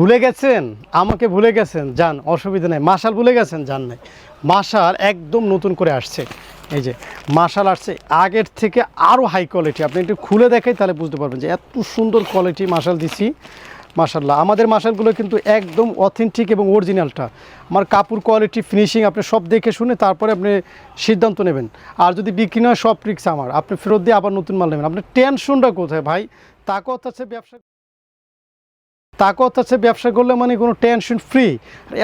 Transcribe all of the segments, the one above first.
ভুলে গেছেন? আমাকে ভুলে গেছেন? যান, অসুবিধা নেই। মাশাল ভুলে গেছেন? যান নাই। মাশাল একদম নতুন করে আসছে। এই যে, মাশাল আসছে। আগের থেকে আরও হাই কোয়ালিটি আপনি একটু খুলে দেখাই, তাহলে বুঝতে পারবেন যে এত সুন্দর কোয়ালিটি মাশাল দিছি। মাশাল্লাহ, আমাদের মাশালগুলো কিন্তু একদম অথেন্টিক এবং অরিজিনালটা আমার কাপড় কোয়ালিটি ফিনিশিং আপনি সব দেখে শুনে তারপরে আপনি সিদ্ধান্ত নেবেন। আর যদি বিক্রি নয় সব ট্রিক্স আমার। আপনি ফেরত দিয়ে আবার নতুন মাল নেবেন। আপনার টেনশনটা কোথায় ভাই? তাকত আছে ব্যবসা তাকত আছে, ব্যবসা করলে মানে কোনো টেনশন ফ্রি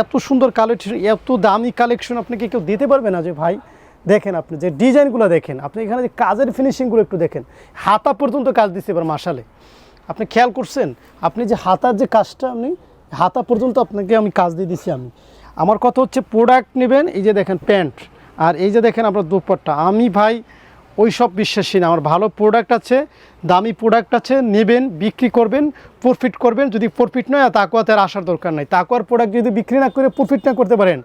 এত সুন্দর কালেকশন এত দামি কালেকশন আপনাকে কেউ দিতে পারবে না যে ভাই? দেখেন আপনি যে ডিজাইনগুলো দেখেন, আপনি এখানে যে কাজের ফিনিশিংগুলো একটু দেখেন, হাতা পর্যন্ত কাজ দিচ্ছে এবার মাসালে আপনি খেয়াল করছেন? আপনি যে হাতার যে কাজটা আপনি, হাতা পর্যন্ত আপনাকে আমি কাজ দিয়ে দিছি আমি। আমার কথা হচ্ছে প্রোডাক্ট নেবেন, এই যে দেখেন প্যান্ট আর এই যে দেখেন আপনার দুপাট্টা। আমি ভাই ওই সব বিশ্বাসী না। আমার ভালো প্রোডাক্ট আছে, দামি প্রোডাক্ট আছে, নেবেন, বিক্রি করবেন প্রফিট করবেন। যদি প্রফিট নয়, তাকুয়াতে আর আসার দরকার নাই। তাকুয়ার প্রোডাক্ট যদি বিক্রি না করে প্রফিট না করতে পারেন,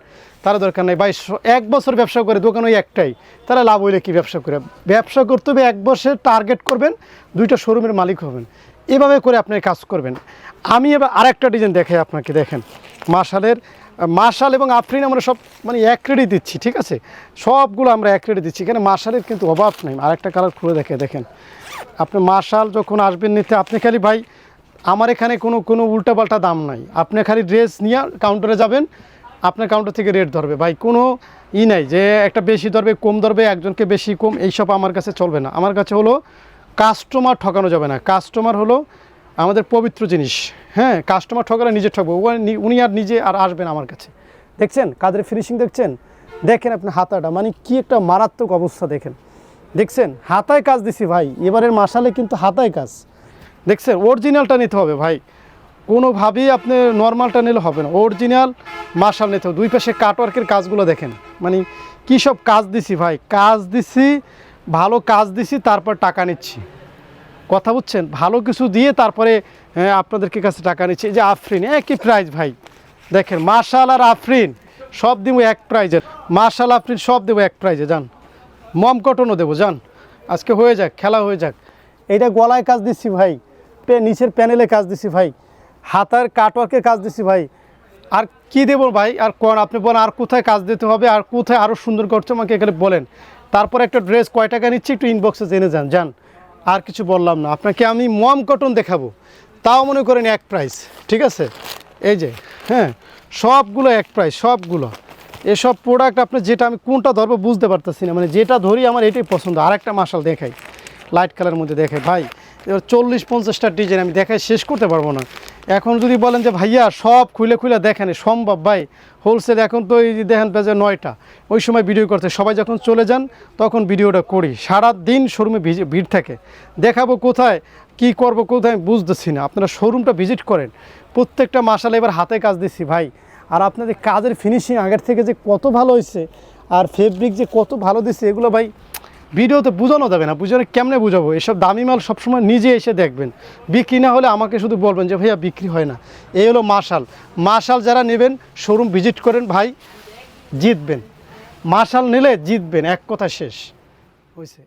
তারা দরকার নেই। বাইশ এক বছর ব্যবসা করে, দোকান ওই একটাই। তারা লাভ হইলে কি ব্যবসা করে? ব্যবসা করতে হবে, এক বছর টার্গেট করবেন, দুইটা শোরুমের মালিক হবেন। এভাবে করে আপনি কাজ করবেন। আমি এবার আরেকটা ডিজাইন দেখাই আপনাকে, দেখেন। মার্শালের মার্শাল এবং আফরিন আমরা সব মানে এক ক্রেডিট দিচ্ছি, ঠিক আছে? সবগুলো আমরা এক দিচ্ছি, এখানে মার্শালের কিন্তু অভাব নেই। আরেকটা কালার খুলে দেখে, দেখেন। আপনি মার্শাল যখন আসবেন নিতে, আপনি খালি ভাই, আমার এখানে কোনো কোনো উল্টাপাল্টা দাম নাই। আপনি খালি ড্রেস নিয়ে কাউন্টারে যাবেন, আপনার কাউন্টার থেকে রেট ধরবে। ভাই, কোনো ই নাই যে একটা বেশি ধরবে, কম ধরবে, একজনকে বেশি কম, এইসব আমার কাছে চলবে না। আমার কাছে হলো কাস্টমার ঠকানো যাবে না। কাস্টমার হলো আমাদের পবিত্র জিনিস। হ্যাঁ কাস্টমার ঠকালে নিজে ঠকবো। উনি আর নিজে আর আসবেন আমার কাছে। দেখছেন? কাদের ফিনিশিং দেখছেন? দেখেন আপনি হাতাটা। মানে কি একটা মারাত্মক অবস্থা দেখেন। দেখছেন? হাতায় কাজ দিছি ভাই। এবারের মাসালে কিন্তু হাতায় কাজ। দেখছেন? অরিজিনালটা নিতে হবে ভাই। কোনোভাবেই আপনি নর্মালটা নিলে হবে না। অরিজিনাল মার্শাল নিতে হবে। দুই পাশে কাটওয়ার্কের কাজগুলো দেখেন। মানে কী সব কাজ দিছি ভাই? কাজ দিছি, ভালো কাজ দিছি, তারপর টাকা নিচ্ছি। কথা বুঝছেন? ভালো কিছু দিয়ে তারপরে হ্যাঁ, আপনাদেরকে কাছে টাকা নিচ্ছি। এই যে আফরিন একই প্রাইজ ভাই। দেখেন মার্শাল আর আফরিন সব দেবো এক প্রাইজে মার্শাল আফরিন সব দেবো এক প্রাইজে যান মম কটনও দেবো যান আজকে হয়ে যাক খেলা হয়ে যাক। এইটা গলায় কাজ দিচ্ছি ভাই। নিচের প্যানেলে কাজ দিচ্ছি ভাই। হাতার কাটওয়ার্কে কাজ দিচ্ছি ভাই। আর কি দেবো ভাই? আর কোন আপনি বলেন আর কোথায় কাজ দিতে হবে? আর কোথায় আরও সুন্দর করছে আমাকে এখানে বলেন। তারপর একটা ড্রেস কয় টাকা নিচ্ছি? একটু ইনবক্সে জেনে যান যান আর কিছু বললাম না। আপনাকে আমি মম কটন দেখাবো। তাও মনে করেন এক প্রাইস ঠিক আছে? এই যে হ্যাঁ সবগুলো এক প্রাইস সবগুলো। এসব প্রোডাক্ট আপনি যেটা আমি কোনটা ধরবো বুঝতে পারতেছি না। মানে যেটা ধরি আমার এটাই পছন্দ। আর একটা মাসাল দেখাই। লাইট কালার মধ্যে দেখে ভাই, এবার চল্লিশ পঞ্চাশটা ডিজাইন আমি দেখাই, শেষ করতে পারব না। এখন যদি বলেন যে, ভাইয়া, সব খুলে খুলে দেখেন সম্ভব ভাই হোলসেল এখন তো এই দেখেন পেজে নয়টা, ওই সময় ভিডিও করতে, সবাই যখন চলে যান, তখন ভিডিওটা করি। সারা দিন শোরুমে ভিড় থাকে। দেখাবো কোথায়, কি করব কোথায়, আমি বুঝতেছি না। আপনারা শোরুমটা ভিজিট করেন। প্রত্যেকটা মাসালে এবার হাতে কাজ দিচ্ছি ভাই। আর আপনাদের কাজের ফিনিশিং আগের থেকে যে কত ভালো হয়েছে, আর ফেব্রিক যে কত ভালো দিচ্ছে এগুলো ভাই ভিডিওতে বোঝানো যাবে না বুঝানো কেমনে বুঝাবো? এসব দামি মাল সবসময় নিজে এসে দেখবেন। বিক্রি না হলে আমাকে শুধু বলবেন যে, ভাইয়া, বিক্রি হয় না। এই হলো মাশাল মাশাল যারা নেবেন, শোরুম ভিজিট করেন, ভাই, জিতবেন। মাশাল নিলে জিতবেন, এক কথা শেষ। হয়েছে